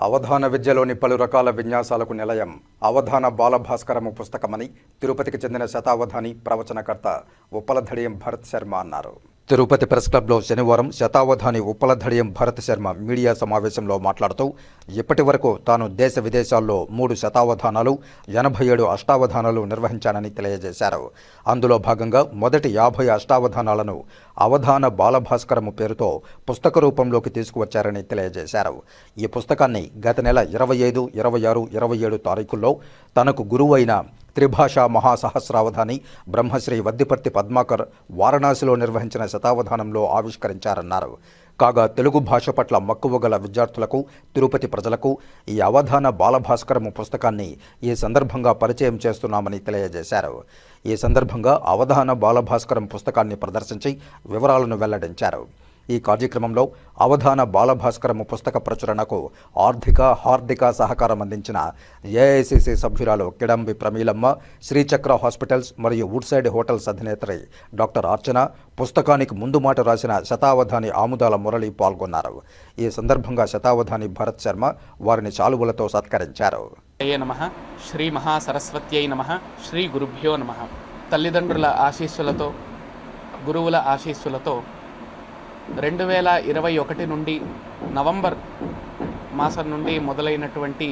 అవధాన విద్యలోని పలు రకాల విన్యాసాలకు నిలయం. అవధాన బాలభాస్కరము పుస్తకమని తిరుపతికి చెందిన శతావధాని ప్రవచనకర్త ఉప్పలధడియం భరత్ శర్మ అన్నారు. తిరుపతి ప్రెస్ క్లబ్లో శనివారం శతావధాని ఉప్పలధడియం భరత్ శర్మ మీడియా సమావేశంలో మాట్లాడుతూ ఇప్పటి వరకు తాను దేశ విదేశాల్లో మూడు శతావధానాలు ఎనభై ఏడు అష్టావధానాలు నిర్వహించానని తెలియజేశారు. అందులో భాగంగా మొదటి యాభై అష్టావధానాలను అవధాన బాలభాస్కరము పేరుతో పుస్తక రూపంలోకి తీసుకువచ్చారని తెలియజేశారు. ఈ పుస్తకాన్ని గత నెల ఇరవై ఐదు ఇరవై ఆరు ఇరవై ఏడు తారీఖుల్లో తనకు గురువైన త్రిభాషా మహాసహస్రావధాని బ్రహ్మశ్రీ వద్దిపర్తి పద్మాకర్ వారణాసిలో నిర్వహించిన శతావధానంలో ఆవిష్కరించారన్నారు. కాగా తెలుగు భాష పట్ల మక్కువ గల విద్యార్థులకు తిరుపతి ప్రజలకు ఈ అవధాన బాలభాస్కరము పుస్తకాన్ని ఈ సందర్భంగా పరిచయం చేస్తున్నామని తెలియజేశారు. ఈ సందర్భంగా అవధాన బాలభాస్కరం పుస్తకాన్ని ప్రదర్శించి వివరాలను వెల్లడించారు. ఈ కార్యక్రమంలో అవధాన బాలభాస్కరము పుస్తక ప్రచురణకు ఆర్థిక హార్దిక సహకారం అందించిన ఏఐసిసి సభ్యురాలు కిడంబి ప్రమీలమ్మ శ్రీచక్ర హాస్పిటల్స్ మరియు వుడ్సైడ్ హోటల్స్ అధినేత్రి డాక్టర్ అర్చన పుస్తకానికి ముందు మాట రాసిన శతావధాని ఆముదాల మురళి పాల్గొన్నారు. ఈ సందర్భంగా శతావధాని భరత్ శర్మ వారిని చాలువులతో సత్కరించారు. నమ. శ్రీ మహాసరస్వత్యై నమ. శ్రీ గురుభ్యో నమ. తల్లిదండ్రుల ఆశీస్సులతో గురువుల ఆశీస్సులతో రెండు వేల ఇరవై ఒకటి నుండి నవంబర్ మాసం నుండి మొదలైనటువంటి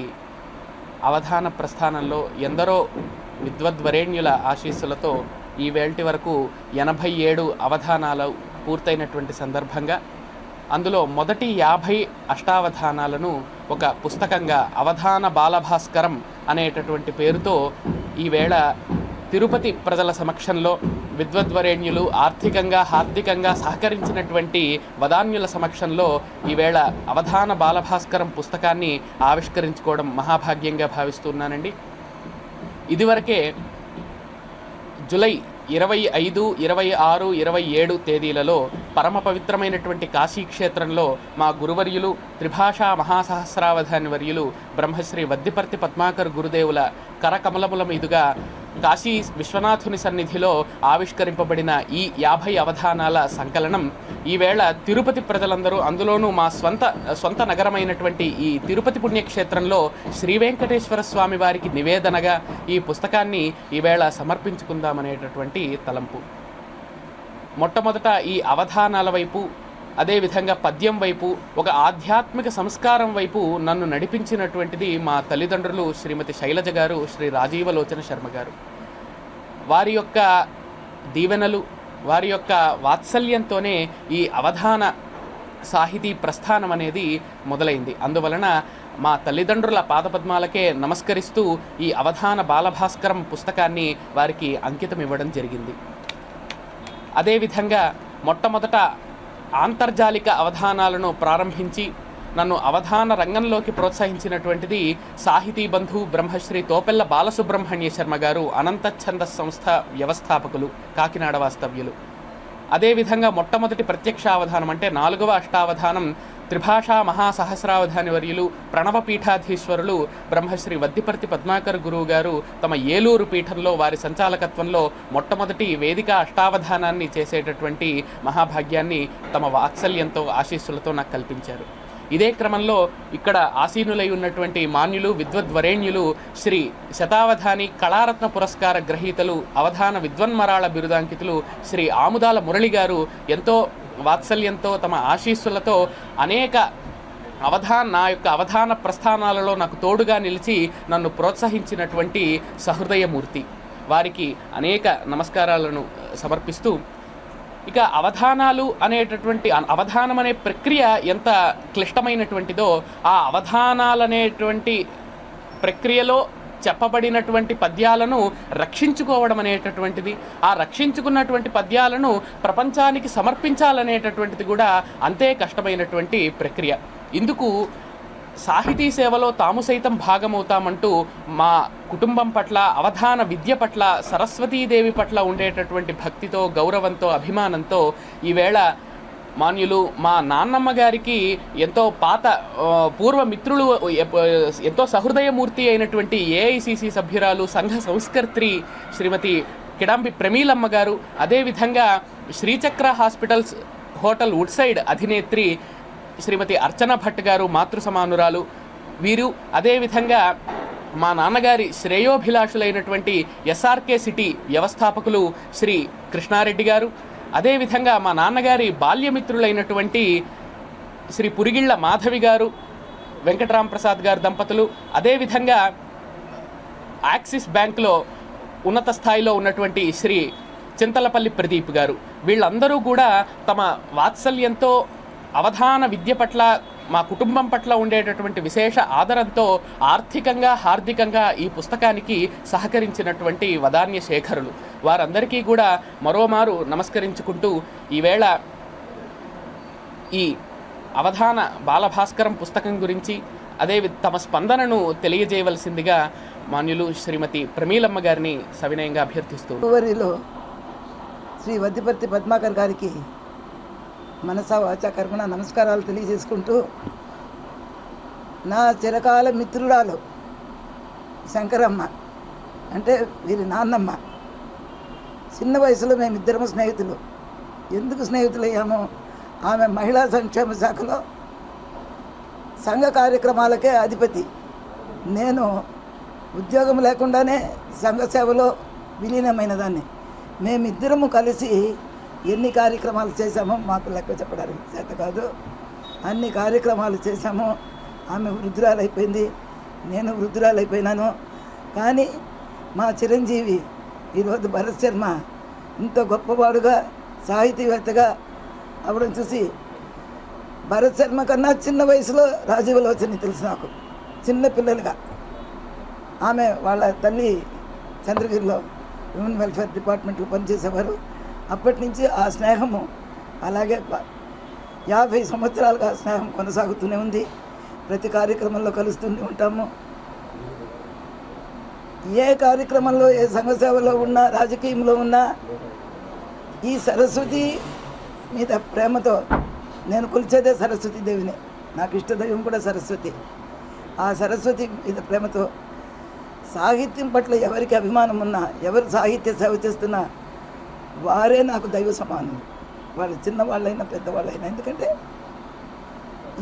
అవధాన ప్రస్థానంలో ఎందరో విద్వద్వరేణ్యుల ఆశీస్సులతో ఈ వేల్టి వరకు ఎనభై ఏడు అవధానాలు పూర్తయినటువంటి సందర్భంగా అందులో మొదటి యాభై అష్టావధానాలను ఒక పుస్తకంగా అవధాన బాలభాస్కరం అనేటటువంటి పేరుతో ఈవేళ తిరుపతి ప్రజల సమక్షంలో విద్వద్వరేణ్యులు ఆర్థికంగా హార్దికంగా సహకరించినటువంటి వదాన్యుల సమక్షంలో ఈవేళ అవధాన బాలభాస్కరం పుస్తకాన్ని ఆవిష్కరించుకోవడం మహాభాగ్యంగా భావిస్తున్నానండి. ఇదివరకే జులై ఇరవై ఐదు ఇరవై ఆరు ఇరవై ఏడు తేదీలలో పరమ పవిత్రమైనటువంటి కాశీ క్షేత్రంలో మా గురువర్యులు త్రిభాషా మహాసహస్రావధాని వర్యులు బ్రహ్మశ్రీ వద్దిపర్తి పద్మాకర్ గురుదేవుల కరకమలముల మీదుగా కాశీ విశ్వనాథుని సన్నిధిలో ఆవిష్కరింపబడిన ఈ యాభై అవధానాల సంకలనం ఈవేళ తిరుపతి ప్రజలందరూ అందులోనూ మా స్వంత సొంత నగరమైనటువంటి ఈ తిరుపతి పుణ్యక్షేత్రంలో శ్రీ వెంకటేశ్వర స్వామి వారికి నివేదనగా ఈ పుస్తకాన్ని ఈవేళ సమర్పించుకుందామనేటటువంటి తలంపు. మొట్టమొదట ఈ అవధానాల వైపు అదేవిధంగా పద్యం వైపు ఒక ఆధ్యాత్మిక సంస్కారం వైపు నన్ను నడిపించినటువంటిది మా తల్లిదండ్రులు శ్రీమతి శైలజ గారు శ్రీ రాజీవలోచన శర్మ గారు. వారి యొక్క దీవెనలు వారి యొక్క వాత్సల్యంతోనే ఈ అవధాన సాహితీ ప్రస్థానం అనేది మొదలైంది. అందువలన మా తల్లిదండ్రుల పాదపద్మాలకే నమస్కరిస్తూ ఈ అవధాన బాలభాస్కరం పుస్తకాన్ని వారికి అంకితం ఇవ్వడం జరిగింది. అదేవిధంగా మొట్టమొదట ఆంతర్జాలిక అవధానాలను ప్రారంభించి నన్ను అవధాన రంగంలోకి ప్రోత్సహించినటువంటిది సాహితీ బంధు బ్రహ్మశ్రీ తోపెల్ల బాలసుబ్రహ్మణ్య శర్మ గారు అనంత సంస్థ వ్యవస్థాపకులు కాకినాడ వాస్తవ్యులు. అదేవిధంగా మొట్టమొదటి ప్రత్యక్ష అవధానం అంటే నాలుగవ అష్టావధానం త్రిభాషా మహాసహస్రావధాని వర్యులు ప్రణవ పీఠాధీశ్వరులు బ్రహ్మశ్రీ వద్దిపర్తి పద్మాకర్ గురువు గారు తమ ఏలూరు పీఠంలో వారి సంచాలకత్వంలో మొట్టమొదటి వేదిక అష్టావధానాన్ని చేసేటటువంటి మహాభాగ్యాన్ని తమ వాత్సల్యంతో ఆశీస్సులతో నాకు కల్పించారు. ఇదే క్రమంలో ఇక్కడ ఆసీనులై ఉన్నటువంటి మాన్యులు విద్వద్వరేణ్యులు శ్రీ శతావధాని కళారత్న పురస్కార గ్రహీతలు అవధాన విద్వన్మరాళ బిరుదాంకితులు శ్రీ ఆముదాల మురళి గారు ఎంతో వాత్సల్యంతో తమ ఆశీస్సులతో అనేక అవధాన్ నా యొక్క అవధాన ప్రస్థానాలలో నాకు తోడుగా నిలిచి నన్ను ప్రోత్సహించినటువంటి సహృదయమూర్తి. వారికి అనేక నమస్కారాలను సమర్పిస్తూ ఇక అవధానాలు అనేటటువంటి అవధానం అనే ప్రక్రియ ఎంత క్లిష్టమైనటువంటిదో ఆ అవధానాలు అనేటువంటి ప్రక్రియలో చెప్పబడినటువంటి పద్యాలను రక్షించుకోవడం అనేటటువంటిది. ఆ రక్షించుకున్నటువంటి పద్యాలను ప్రపంచానికి సమర్పించాలనేటటువంటిది కూడా అంతే కష్టమైనటువంటి ప్రక్రియ. ఇందుకు సాహితీ సేవలో తాము సైతం భాగమవుతామంటూ మా కుటుంబం పట్ల అవధాన విద్య పట్ల సరస్వతీదేవి పట్ల ఉండేటటువంటి భక్తితో గౌరవంతో అభిమానంతో ఈవేళ మాన్యులు మా నాన్నమ్మ గారికి ఎంతో పాత పూర్వమిత్రులు పూర్వ మిత్రులు ఎంతో సహృదయమూర్తి అయినటువంటి ఏఐసిసి సభ్యురాలు సంఘ సంస్కర్త్రి శ్రీమతి కిడాంబి ప్రమీలమ్మ గారు అదేవిధంగా Srichakra hospitals hotel wood side అధినేత్రి శ్రీమతి అర్చన భట్ గారు మాతృ సమానురాలు. వీరు అదేవిధంగా మా నాన్నగారి శ్రేయోభిలాషులైనటువంటి ఎస్ఆర్కే సిటీ వ్యవస్థాపకులు శ్రీ కృష్ణారెడ్డి గారు. అదేవిధంగా మా నాన్నగారి బాల్యమిత్రులైనటువంటి శ్రీ పురిగిళ్ళ మాధవి గారు వెంకటరాం ప్రసాద్ గారు దంపతులు. అదేవిధంగా యాక్సిస్ బ్యాంక్లో ఉన్నత స్థాయిలో ఉన్నటువంటి శ్రీ చింతలపల్లి ప్రదీప్ గారు. వీళ్ళందరూ కూడా తమ వాత్సల్యంతో అవధాన విద్య పట్ల మా కుటుంబం పట్ల ఉండేటటువంటి విశేష ఆదరంతో ఆర్థికంగా హార్దికంగా ఈ పుస్తకానికి సహకరించినటువంటి వదాన్య శేఖరులు. వారందరికీ కూడా మరోమారు నమస్కరించుకుంటూ ఈవేళ ఈ అవధాన బాలభాస్కరం పుస్తకం గురించి అదే తమ స్పందనను తెలియజేయవలసిందిగా మాన్యులు శ్రీమతి ప్రమీలమ్మ గారిని సవినయంగా అభ్యర్థిస్తూ శ్రీ వద్దిపర్తి పద్మాకర్ గారికి మనసా వాచా కర్మణ నమస్కారాలు తెలియజేసుకుంటూ నా చిరకాల మిత్రురాలు శంకరమ్మ అంటే వీరి నాన్నమ్మ. చిన్న వయసులో మేమిద్దరము స్నేహితులు. ఎందుకు స్నేహితులయ్యామో? ఆమె మహిళా సంక్షేమ శాఖలో సంఘ కార్యక్రమాలకే అధిపతి. నేను ఉద్యోగం లేకుండానే సంఘ సేవలో విలీనమైన దాన్ని మేమిద్దరము కలిసి ఎన్ని కార్యక్రమాలు చేశామో మాకు లెక్క చెప్పడానికి చేత కాదు. అన్ని కార్యక్రమాలు చేశాము. ఆమె వృద్ధురాలైపోయింది. నేను వృద్ధురాలైపోయినాను. కానీ మా చిరంజీవి ఈరోజు భరత్ శర్మ ఇంత గొప్పవాడుగా సాహితీవేత్తగా అవడం చూసి భరత్ శర్మ కన్నా చిన్న వయసులో రాజీవలోచని తెలుసు నాకు. చిన్న పిల్లలుగా. ఆమె వాళ్ళ తల్లి చంద్రగిరిలో హ్యూమన్ వెల్ఫేర్ డిపార్ట్మెంట్లో పనిచేసేవారు. అప్పటి నుంచి ఆ స్నేహము అలాగే యాభై సంవత్సరాలుగా ఆ స్నేహం కొనసాగుతూనే ఉంది. ప్రతి కార్యక్రమంలో కలుస్తూనే ఉంటాము. ఏ కార్యక్రమంలో ఏ సంఘ సేవలో ఉన్నా రాజకీయంలో ఉన్నా ఈ సరస్వతి మీద ప్రేమతో నేను కొలిచేదే సరస్వతి దేవిని. నాకు ఇష్టదైవం కూడా సరస్వతి. ఆ సరస్వతి మీద ప్రేమతో సాహిత్యం పట్ల ఎవరికి అభిమానం ఉన్నా ఎవరు సాహిత్య సేవ చేస్తున్నా వారే నాకు దైవ సమానం వాళ్ళు చిన్నవాళ్ళైనా పెద్దవాళ్ళైనా. ఎందుకంటే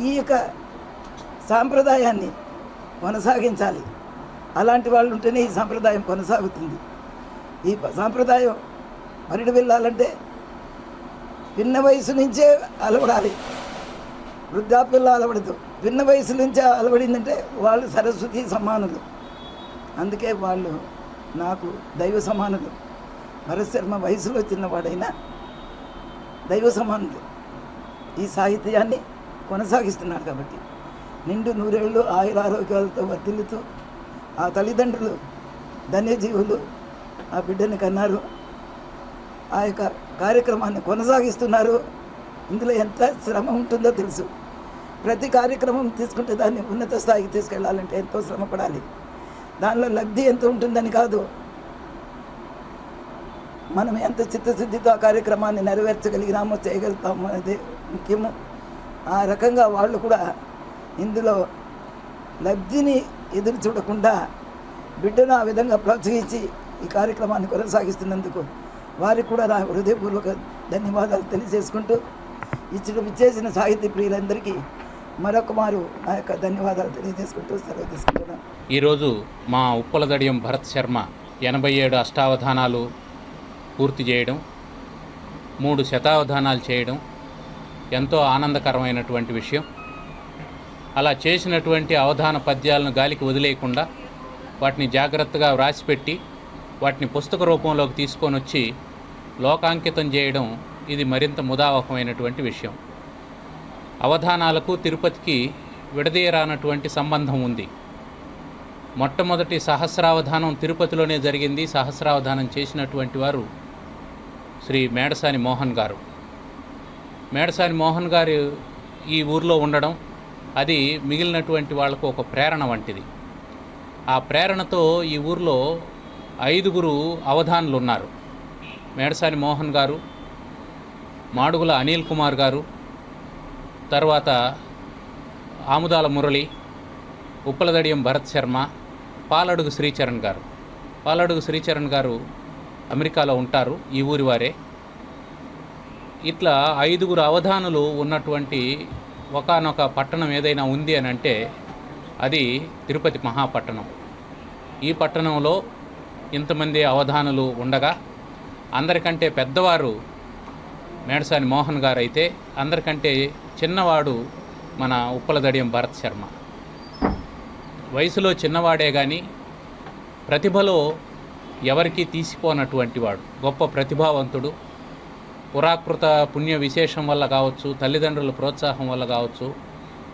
ఈ యొక్క సాంప్రదాయాన్ని కొనసాగించాలి. అలాంటి వాళ్ళు ఉంటేనే ఈ సాంప్రదాయం కొనసాగుతుంది. ఈ ప- సాంప్రదాయం మరిడి వెళ్ళాలంటే పిన్న వయసు నుంచే అలవడాలి. వృద్ధాప్యంలో అలవడదు. పిన్న వయసు నుంచే అలవడిందంటే వాళ్ళు సరస్వతి సమానులు. అందుకే వాళ్ళు నాకు దైవ సమానులు. భరత్ శర్మ వయసులో చిన్నవాడైనా దైవ సమానులు ఈ సాహిత్యాన్ని కొనసాగిస్తున్నాడు కాబట్టి నిండు నూరేళ్ళు ఆయుర ఆరోగ్యాలతో వర్ధిల్లుతూ ఆ తల్లిదండ్రులు ధన్యజీవులు ఆ బిడ్డని కన్నారు. ఆ యొక్క కార్యక్రమాన్ని కొనసాగిస్తున్నారు. ఇందులో ఎంత శ్రమ ఉంటుందో తెలుసు. ప్రతి కార్యక్రమం తీసుకుంటే దాన్ని ఉన్నత స్థాయికి తీసుకెళ్ళాలంటే ఎంతో శ్రమ పడాలి. దానిలో లబ్ధి ఎంత ఉంటుందని కాదు. మనం ఎంత చిత్తశుద్ధితో ఆ కార్యక్రమాన్ని నెరవేర్చగలిగినామో చేయగలుగుతాము అనేది ముఖ్యము. ఆ రకంగా వాళ్ళు కూడా ఇందులో లబ్ధిని ఎదురు చూడకుండా బిడ్డను ఆ విధంగా ప్రోత్సహించి ఈ కార్యక్రమాన్ని కొనసాగిస్తున్నందుకు వారికి కూడా నా హృదయపూర్వక ధన్యవాదాలు తెలియజేసుకుంటూ ఇచ్చిన విచ్చేసిన సాహితీ ప్రియులందరికీ మరొక మారు నా యొక్క ధన్యవాదాలు తెలియజేసుకుంటూ సెలవు తీసుకుంటున్నాను. ఈరోజు మా ఉప్పలదడియం భరత్ శర్మ ఎనభై ఏడు అష్టావధానాలు పూర్తి చేయడం మూడు శతావధానాలు చేయడం ఎంతో ఆనందకరమైనటువంటి విషయం. అలా చేసినటువంటి అవధాన పద్యాలను గాలికి వదిలేయకుండా వాటిని జాగ్రత్తగా వ్రాసిపెట్టి వాటిని పుస్తక రూపంలోకి తీసుకొని వచ్చి లోకాంకితం చేయడం ఇది మరింత ముదావహమైనటువంటి విషయం. అవధానాలకు తిరుపతికి విడదీయరానటువంటి సంబంధం ఉంది. మొట్టమొదటి సహస్రావధానం తిరుపతిలోనే జరిగింది. సహస్రావధానం చేసినటువంటి వారు శ్రీ మేడసాని మోహన్ గారు. మేడసాని మోహన్ గారు ఈ ఊర్లో ఉండడం అది మిగిలినటువంటి వాళ్ళకు ఒక ప్రేరణ వంటిది. ఆ ప్రేరణతో ఈ ఊర్లో ఐదుగురు అవధానులు ఉన్నారు మేడసాని మోహన్ గారు మాడుగుల అనిల్ కుమార్ గారు తర్వాత ఆముదాల మురళి ఉప్పలదడియం భరత్ శర్మ పాలడుగు శ్రీచరణ్ గారు. పాలడుగు శ్రీచరణ్ గారు అమెరికాలో ఉంటారు ఈ ఊరి వారే. ఇట్లా ఐదుగురు అవధానులు ఉన్నటువంటి ఒకానొక పట్టణం ఏదైనా ఉంది అని అంటే అది తిరుపతి మహాపట్టణం. ఈ పట్టణంలో ఇంతమంది అవధానులు ఉండగా అందరికంటే పెద్దవారు మేడసాని మోహన్ గారు అయితే అందరికంటే చిన్నవాడు మన ఉప్పలదడియం భరత్ శర్మ. వయసులో చిన్నవాడే కానీ ప్రతిభలో ఎవరికీ తీసిపోనటువంటి వాడు. గొప్ప ప్రతిభావంతుడు. పురాకృత పుణ్య విశేషం వల్ల కావచ్చు తల్లిదండ్రుల ప్రోత్సాహం వల్ల కావచ్చు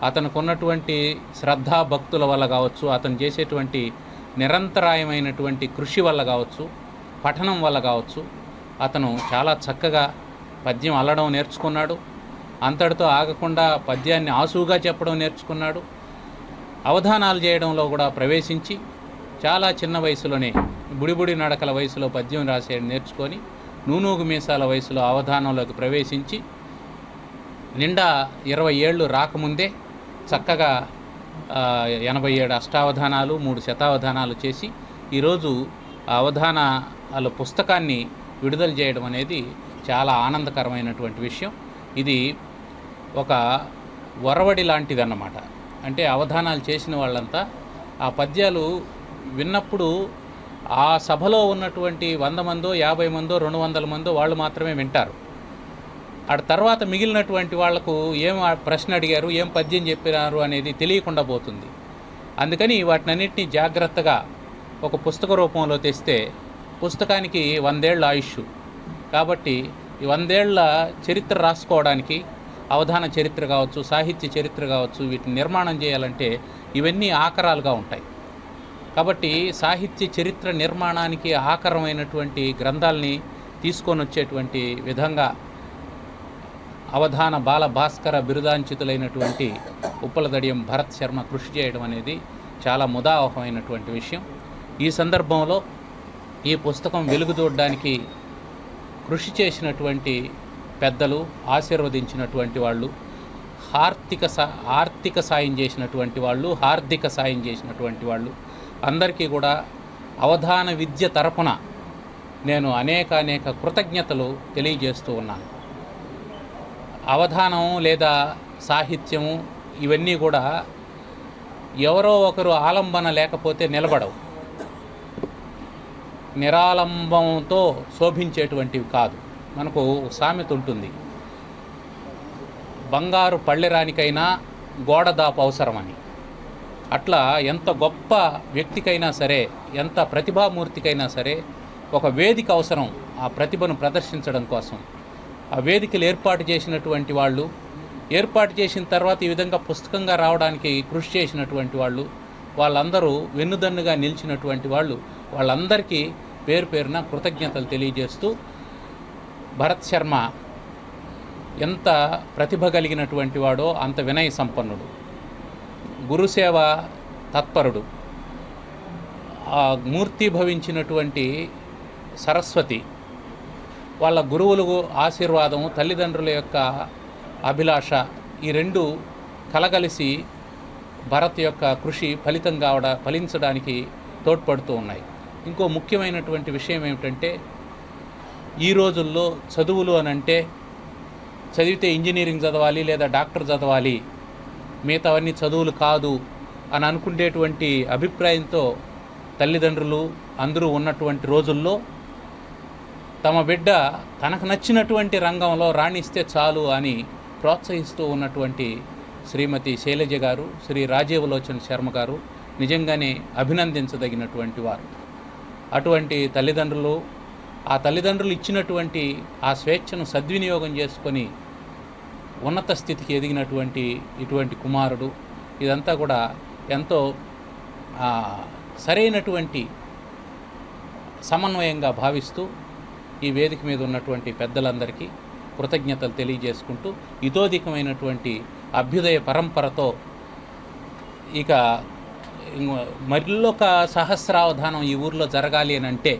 అతనికి ఉన్నటువంటి శ్రద్ధా భక్తుల వల్ల కావచ్చు అతను చేసేటువంటి నిరంతరాయమైనటువంటి కృషి వల్ల కావచ్చు పఠనం వల్ల కావచ్చు అతను చాలా చక్కగా పద్యం అల్లడం నేర్చుకున్నాడు. అంతటితో ఆగకుండా పద్యాన్ని ఆసువుగా చెప్పడం నేర్చుకున్నాడు. అవధానాలు చేయడంలో కూడా ప్రవేశించి చాలా చిన్న వయసులోనే బుడిబుడి నడకల వయసులో పద్యం రాసే నేర్చుకొని నూనూగు మీసాల వయసులో అవధానంలోకి ప్రవేశించి నిండా ఇరవై ఏళ్ళు రాకముందే చక్కగా ఎనభై ఏడు అష్టావధానాలు మూడు శతావధానాలు చేసి ఈరోజు ఆ అవధానాల పుస్తకాన్ని విడుదల చేయడం అనేది చాలా ఆనందకరమైనటువంటి విషయం. ఇది ఒక వరవడి లాంటిదన్నమాట. అంటే అవధానాలు చేసిన వాళ్ళంతా ఆ పద్యాలు విన్నప్పుడు ఆ సభలో ఉన్నటువంటి వంద మందో యాభై మందో రెండు వందల మందో వాళ్ళు మాత్రమే వింటారు. ఆ తర్వాత మిగిలినటువంటి వాళ్ళకు ఏం ఆ ప్రశ్న అడిగారు ఏం పద్యం చెప్పినారు అనేది తెలియకుండా పోతుంది. అందుకని వాటినన్నింటినీ జాగ్రత్తగా ఒక పుస్తక రూపంలో తెస్తే పుస్తకానికి వందేళ్ళ ఆయుష్ కాబట్టి ఈ వందేళ్ళ చరిత్ర రాసుకోవడానికి అవధాన చరిత్ర కావచ్చు సాహిత్య చరిత్ర కావచ్చు వీటిని నిర్మాణం చేయాలంటే ఇవన్నీ ఆకరాలుగా ఉంటాయి. కాబట్టి సాహిత్య చరిత్ర నిర్మాణానికి ఆకరమైనటువంటి గ్రంథాలని తీసుకొని వచ్చేటువంటి విధంగా అవధాన బాల భాస్కర బిరుదాంచితులైనటువంటి ఉప్పలదడియం భరత్ శర్మ కృషి చేయడం అనేది చాలా ముదావహమైనటువంటి విషయం. ఈ సందర్భంలో ఈ పుస్తకం వెలుగు చూడడానికి కృషి చేసినటువంటి పెద్దలు ఆశీర్వదించినటువంటి వాళ్ళు ఆర్థిక సా ఆర్థిక సాయం చేసినటువంటి వాళ్ళు హార్దిక సాయం చేసినటువంటి వాళ్ళు అందరికీ కూడా అవధాన విద్య తరపున నేను అనేక అనేక కృతజ్ఞతలు తెలియజేస్తూ ఉన్నాను. అవధానం లేదా సాహిత్యము ఇవన్నీ కూడా ఎవరో ఒకరు ఆలంబన లేకపోతే నిలబడవు. నిరాలంబంతో శోభించేటువంటివి కాదు. మనకు సామెత ఉంటుంది. బంగారు పళ్ళెరానికైనా గోడదాపు అవసరమని. అట్లా ఎంత గొప్ప వ్యక్తికైనా సరే ఎంత ప్రతిభామూర్తికైనా సరే ఒక వేదిక అవసరం ఆ ప్రతిభను ప్రదర్శించడం కోసం. ఆ వేదికలు ఏర్పాటు చేసినటువంటి వాళ్ళు ఏర్పాటు చేసిన తర్వాత ఈ విధంగా పుస్తకంగా రావడానికి కృషి చేసినటువంటి వాళ్ళు వాళ్ళందరూ వెన్నుదన్నుగా నిలిచినటువంటి వాళ్ళు వాళ్ళందరికీ పేరు పేరున కృతజ్ఞతలు తెలియజేస్తూ భరత్ శర్మ ఎంత ప్రతిభ కలిగినటువంటి వాడో అంత వినయ సంపన్నుడు. గురుసేవ తత్పరుడు. ఆ మూర్తి భవించినటువంటి సరస్వతి వాళ్ళ గురువులు ఆశీర్వాదం తల్లిదండ్రుల యొక్క అభిలాష ఈ రెండు కలగలిసి భరత్ యొక్క కృషి ఫలితం కావడ ఫలించడానికి తోడ్పడుతూ ఉన్నాయి. ఇంకో ముఖ్యమైనటువంటి విషయం ఏమిటంటే ఈ రోజుల్లో చదువులు అని అంటే చదివితే ఇంజనీరింగ్ చదవాలి లేదా డాక్టర్ చదవాలి మిగతావన్నీ చదువులు కాదు అని అనుకునేటువంటి అభిప్రాయంతో తల్లిదండ్రులు అందరూ ఉన్నటువంటి రోజుల్లో తమ బిడ్డ తనకు నచ్చినటువంటి రంగంలో రాణిస్తే చాలు అని ప్రోత్సహిస్తూ ఉన్నటువంటి శ్రీమతి శైలజ గారు శ్రీ రాజీవలోచన్ శర్మ గారు నిజంగానే అభినందించదగినటువంటి వారు. అటువంటి తల్లిదండ్రులు ఆ తల్లిదండ్రులు ఇచ్చినటువంటి ఆ స్వేచ్ఛను సద్వినియోగం చేసుకొని ఉన్నత స్థితికి ఎదిగినటువంటి ఇటువంటి కుమారుడు ఇదంతా కూడా ఎంతో సరైనటువంటి సమన్వయంగా భావిస్తూ ఈ వేదిక మీద ఉన్నటువంటి పెద్దలందరికీ కృతజ్ఞతలు తెలియజేసుకుంటూ ఇదోధికమైనటువంటి అభ్యుదయ పరంపరతో ఇక మరిల్లొక సహస్రావధానం ఈ ఊర్లో జరగాలి అని అంటే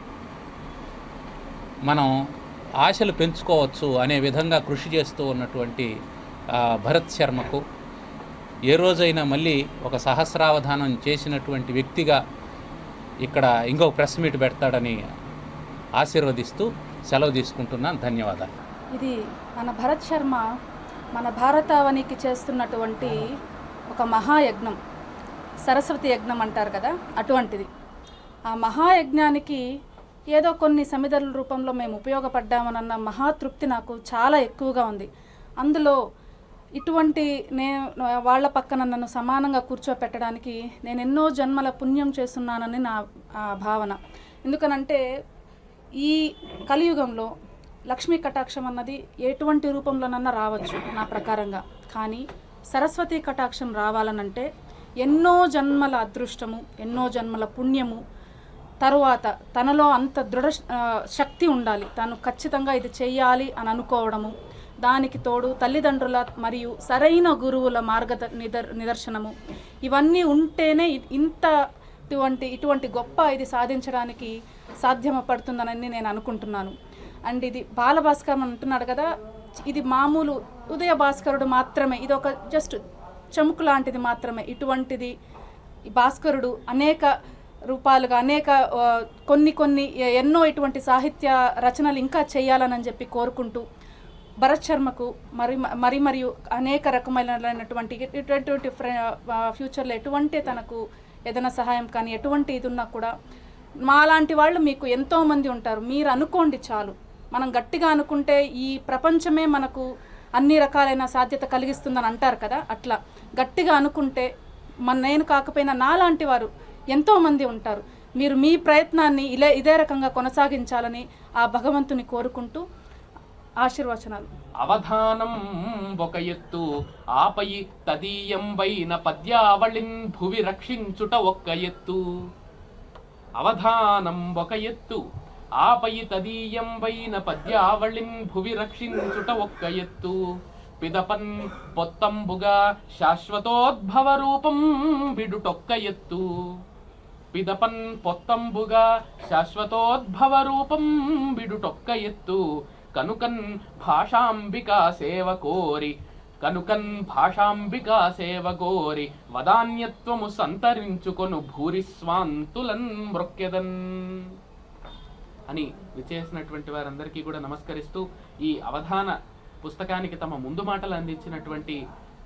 మనం ఆశలు పెంచుకోవచ్చు అనే విధంగా కృషి చేస్తూ ఉన్నటువంటి భరత్ శర్మకు ఏ రోజైనా మళ్ళీ ఒక సహస్రావధానం చేసినటువంటి వ్యక్తిగా ఇక్కడ ఇంకొక ప్రెస్ మీట్ పెడతాడని ఆశీర్వదిస్తూ సెలవు తీసుకుంటున్నాను. ధన్యవాదాలు. ఇది మన భరత్ శర్మ మన భారతావనికి చేస్తున్నటువంటి ఒక మహాయజ్ఞం. సరస్వతి యజ్ఞం అంటారు కదా అటువంటిది. ఆ మహాయజ్ఞానికి ఏదో కొన్ని సమిధల రూపంలో మేము ఉపయోగపడ్డామనన్న మహాతృప్తి నాకు చాలా ఎక్కువగా ఉంది. అందులో ఇటువంటి నేను వాళ్ళ పక్కన నన్ను సమానంగా కూర్చోపెట్టడానికి నేను ఎన్నో జన్మల పుణ్యం చేస్తున్నానని నా ఆ, భావన. ఎందుకనంటే ఈ కలియుగంలో లక్ష్మీ కటాక్షం అన్నది ఎటువంటి రూపంలోనన్నా రావచ్చు నా ప్రకారంగా. కానీ సరస్వతి కటాక్షం రావాలనంటే ఎన్నో జన్మల అదృష్టము ఎన్నో జన్మల పుణ్యము తరువాత తనలో అంత దృఢ శక్తి ఉండాలి. తను ఖచ్చితంగా ఇది చేయాలి అని అనుకోవడము దానికి తోడు తల్లిదండ్రుల మరియు సరైన గురువుల మార్గ నిదర్ నిదర్శనము. ఇవన్నీ ఉంటేనే ఇంత ఇటువంటి ఇటువంటి గొప్ప ఇది సాధించడానికి సాధ్యమపడుతుందనని నేను అనుకుంటున్నాను. అండ్ ఇది బాలభాస్కర్ అంటున్నాడు కదా ఇది మామూలు ఉదయ భాస్కరుడు మాత్రమే ఇది ఒక జస్ట్ చముకు లాంటిది మాత్రమే. ఇటువంటిది భాస్కరుడు అనేక రూపాలుగా అనేక కొన్ని కొన్ని ఎన్నో ఇటువంటి సాహిత్య రచనలు ఇంకా చేయాలని చెప్పి కోరుకుంటూ భరత్ శర్మకు మరి మరి మరియు అనేక రకమైనటువంటి ఇటువంటి ఫ్యూచర్లో ఎటువంటి తనకు ఏదైనా సహాయం కానీ ఎటువంటి ఇది ఉన్నా కూడా మాలాంటి వాళ్ళు మీకు ఎంతోమంది ఉంటారు. మీరు అనుకోండి చాలు. మనం గట్టిగా అనుకుంటే ఈ ప్రపంచమే మనకు అన్ని రకాలైన సాధ్యత కలిగిస్తుందని అంటారు కదా అట్లా. గట్టిగా అనుకుంటే మన నేను కాకపోయినా నాలాంటి వారు ఎంతోమంది ఉంటారు. మీరు మీ ప్రయత్నాన్ని ఇలా ఇదే రకంగా కొనసాగించాలని ఆ భగవంతుని కోరుకుంటూ ఆశీర్వచనాలు. అవధానం ఒక ఎత్తు ఆపై తదీయంబైన పద్యావళిన్ భువి రక్షించుట ఒక్క ఎత్తు. అవధానం ఒక ఎత్తు ఆపై తదీయంబైన పద్యావళిన్ భువి రక్షించుట ఒక్క ఎత్తు. పిదపన్ పొత్తంబుగా శాశ్వతోద్భవ రూపం విడుటొక్క ఎత్తు. పిదపన్ పొత్తంబుగా శాశ్వతోద్భవ రూపం బిడుటొక్క ఎత్తు. కనుకన్ భాషాంబికా సేవ కోరి. కనుకన్ భాషాంబికా సేవ కోరి. వదాన్యత్వము సంతరించుకొను భూరిస్వాంతులన్ మృక్కెదన్ అని విచేసినటువంటి వారందరికీ కూడా నమస్కరిస్తూ ఈ అవధాన పుస్తకానికి తమ ముందు మాటలు అందించినటువంటి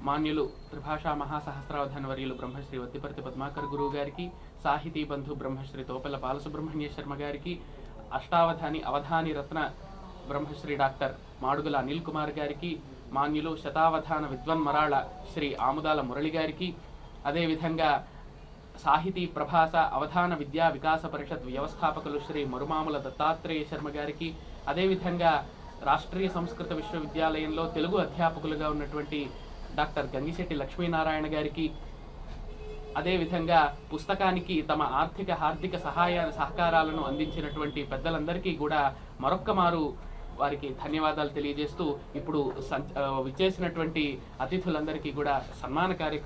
మాన్యులు త్రిభాషా మహాసహస్రావధాన వర్యులు బ్రహ్మశ్రీ వత్తిపర్తి పద్మాకర్ గురువు గారికి సాహితీ బంధు బ్రహ్మశ్రీ తోపెల బాలసుబ్రహ్మణ్య శర్మ గారికి అష్టావధాని అవధాని రత్న బ్రహ్మశ్రీ డాక్టర్ మాడుగుల అనిల్ కుమార్ గారికి మాన్యులు శతావధాన విద్వన్మరాళ శ్రీ ఆముదాల మురళి గారికి అదేవిధంగా సాహితీ ప్రభాస అవధాన విద్యా వికాస పరిషత్ వ్యవస్థాపకులు శ్రీ మరుమాముల దత్తాత్రేయ శర్మ గారికి అదేవిధంగా రాష్ట్రీయ సంస్కృత విశ్వవిద్యాలయంలో తెలుగు అధ్యాపకులుగా ఉన్నటువంటి డాక్టర్ గంగిశెట్టి లక్ష్మీనారాయణ గారికి అదేవిధంగా పుస్తకానికి తమ ఆర్థిక ఆర్థిక సహాయ సహకారాలను అందించినటువంటి పెద్దలందరికీ కూడా మరొక్క మారు వారికి ధన్యవాదాలు తెలియజేస్తూ ఇప్పుడు సంచ- ఆ, విచ్చేసినటువంటి అతిథులందరికీ కూడా సన్మాన కార్యక్రమం